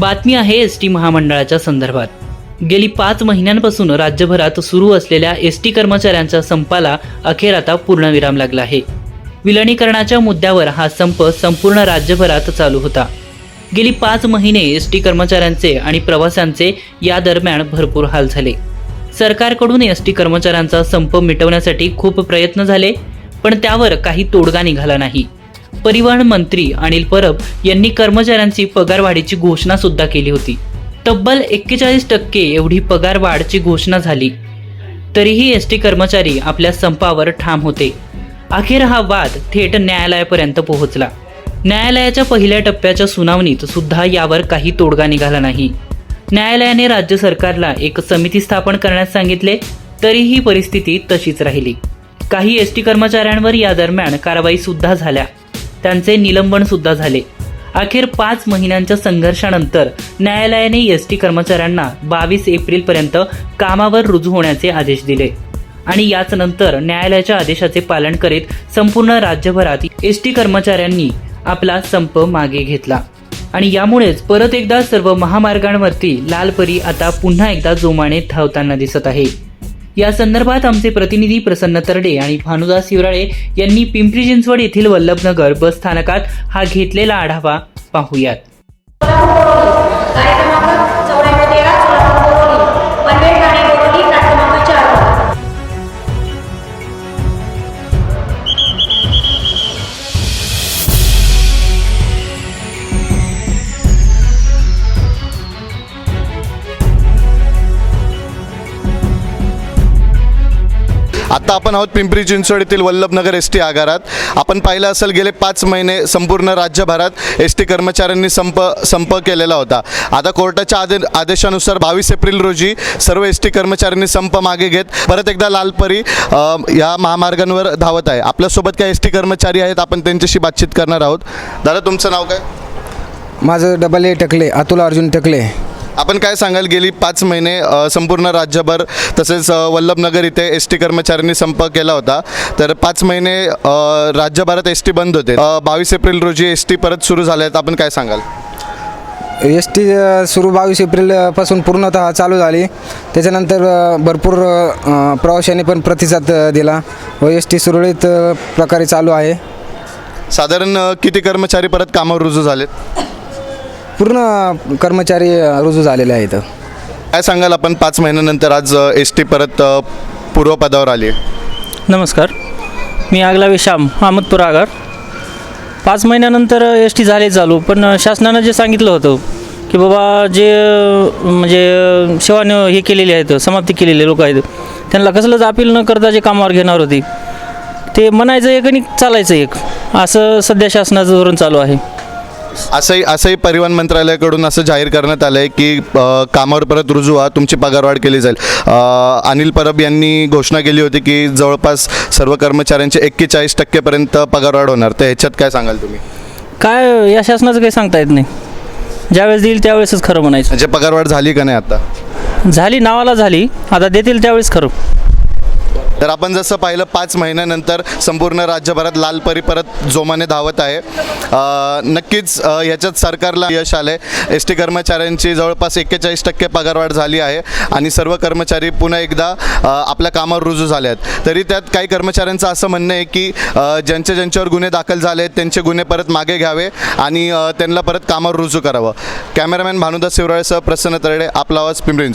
बातमी आहे S T महामंडळाच्या संदर्भात. गेली पाच महिन्यांपासून राज्यभरात सुरू असलेल्या एस टी कर्मचाऱ्यांच्या संपाला अखेर आता पूर्णविराम लागला आहे. विलनीकरणाच्या मुद्द्यावर हा संप संपूर्ण राज्यभरात चालू होता. गेली पाच महिने एस टी कर्मचाऱ्यांचे आणि प्रवाशांचे या दरम्यान भरपूर हाल झाले. सरकारकडून एस टी कर्मचाऱ्यांचा संप मिटवण्यासाठी खूप प्रयत्न झाले पण त्यावर काही तोडगा निघाला नाही. परिवहन मंत्री अनिल परब यांनी कर्मचाऱ्यांची पगारवाढीची घोषणा सुद्धा केली होती. तब्बल एक्केचाळीस टक्के एवढी पगारवाढची घोषणा झाली. तरीही एस टी कर्मचारी आपल्या संपावर ठाम होते. अखेर हा वाद थेट न्यायालयापर्यंत पोहोचला. न्यायालयाच्या पहिल्या टप्प्याच्या सुनावणीत सुद्धा यावर काही तोडगा निघाला नाही. न्यायालयाने राज्य सरकारला एक समिती स्थापन करण्यास सांगितले तरीही परिस्थिती तशीच राहिली. काही एस टी कर्मचाऱ्यांवर या दरम्यान कारवाई सुद्धा झाल्या. त्यांचे निलंबन सुद्धा झाले. अखेर पाच महिन्यांच्या संघर्षानंतर न्यायालयाने एस टी कर्मचाऱ्यांना बावीस एप्रिलपर्यंत कामावर रुजू होण्याचे आदेश दिले. आणि याच नंतर न्यायालयाच्या आदेशाचे पालन करीत संपूर्ण राज्यभरात एस टी कर्मचाऱ्यांनी आपला संप मागे घेतला. आणि यामुळेच परत एकदा सर्व महामार्गांवरती लालपरी आता पुन्हा एकदा जोमाने धावताना दिसत आहे. या संदर्भात आमचे प्रतिनिधी प्रसन्न तरडे आणि भानुदास हिवराळे यांनी पिंपरी चिंचवड येथील वल्लभनगर बस स्थानकात हा घेतलेला आढावा पाहूयात. आता आपण आहोत पिंपरी चिंचवड येथील वल्लभनगर एस टी आगारात. आपण पाहिलं असेल गेले पाच महिने संपूर्ण राज्यभरात एस टी कर्मचाऱ्यांनी संप संप केलेला होता. आता कोर्टाच्या आदे आदेशानुसार बावीस एप्रिल रोजी सर्व एस टी कर्मचाऱ्यांनी संप मागे घेत परत एकदा लालपरी या महामार्गांवर धावत आहे. आपल्यासोबत काही एस टी कर्मचारी आहेत आपण त्यांच्याशी बातचीत करणार आहोत. दादा तुमचं नाव काय? माझं डबल ए टकले अतुल अर्जुन टकले. आपण काय सांगाल गेली पाच महिने संपूर्ण राज्यभर तसेच वल्लभनगर इथे एस टी कर्मचाऱ्यांनी संप केला होता. तर पाच महिने राज्यभरात एस टी बंद होते. बावीस एप्रिल रोजी एस टी परत सुरू झाले आहेत. आपण काय सांगाल? एस टी सुरू बावीस एप्रिलपासून पूर्णतः चालू झाली. त्याच्यानंतर भरपूर प्रवाशांनी पण प्रतिसाद दिला. व एस टी सुरळीत प्रकारे चालू आहे. साधारण किती कर्मचारी परत कामावर रुजू झालेत? पूर्ण कर्मचारी रुजू झालेले आहेत. काय सांगाल आपण? पाच महिन्यानंतर आज एस टी परत अ, पूर्वपदावर आली आहे. नमस्कार. मी आगलावे श्याम अहमदपूर आगार. पाच महिन्यानंतर एस टी झाले चालू पण शासनानं जे सांगितलं होतं की बाबा जे अं, म्हणजे अं, सेवा न- हे केलेले आहेत समाप्ती केलेले लोक आहेत त्यांना कसलंच अपील न करता जे कामावर घेणार होते ते म्हणायचं एक आणि चालायचं एक असं सध्या शासनाचं धोरण चालू आहे. असंही असंही परिवहन मंत्रालयाकडून असं जाहीर करण्यात आलं आहे की अ, कामावर परत रुजू व्हा तुमची पगारवाढ केली जाईल. अ, अनिल परब यांनी घोषणा केली होती की जवळपास सर्व कर्मचाऱ्यांचे एक्केचाळीस टक्केपर्यंत पगारवाढ होणार. तर ह्याच्यात काय सांगाल तुम्ही? काय या शासनाचं काही सांगता येत नाही. ज्यावेळेस देईल त्यावेळेसच खरं म्हणायचं. म्हणजे पगारवाढ झाली का नाही आता? झाली नावाला झाली. आता देतील त्यावेळेस खरं. तर आपण जसं पाहिलं पाच महिन्यानंतर संपूर्ण राज्यभरात लाल परी परत जोमाने धावत आहे. नक्कीच ह्याच्यात याच्यात सरकारला यश आलं आहे एस टी कर्मचाऱ्यांची जवळपास एक्केचाळीस टक्के पगारवाढ झाली आहे आणि सर्व कर्मचारी पुन्हा एकदा आपल्या कामावर रुजू झाले आहेत. तरी त्यात काही कर्मचाऱ्यांचं असं म्हणणं आहे की ज्यांच्या ज्यांच्यावर गुन्हे दाखल झाले आहेत त्यांचे गुन्हे परत मागे घ्यावे आणि त्यांना परत कामावर रुजू करावं. कॅमेरामॅन भानुदास शिवराळेसह प्रसन्न तरडे आपला आवाज पिंपरी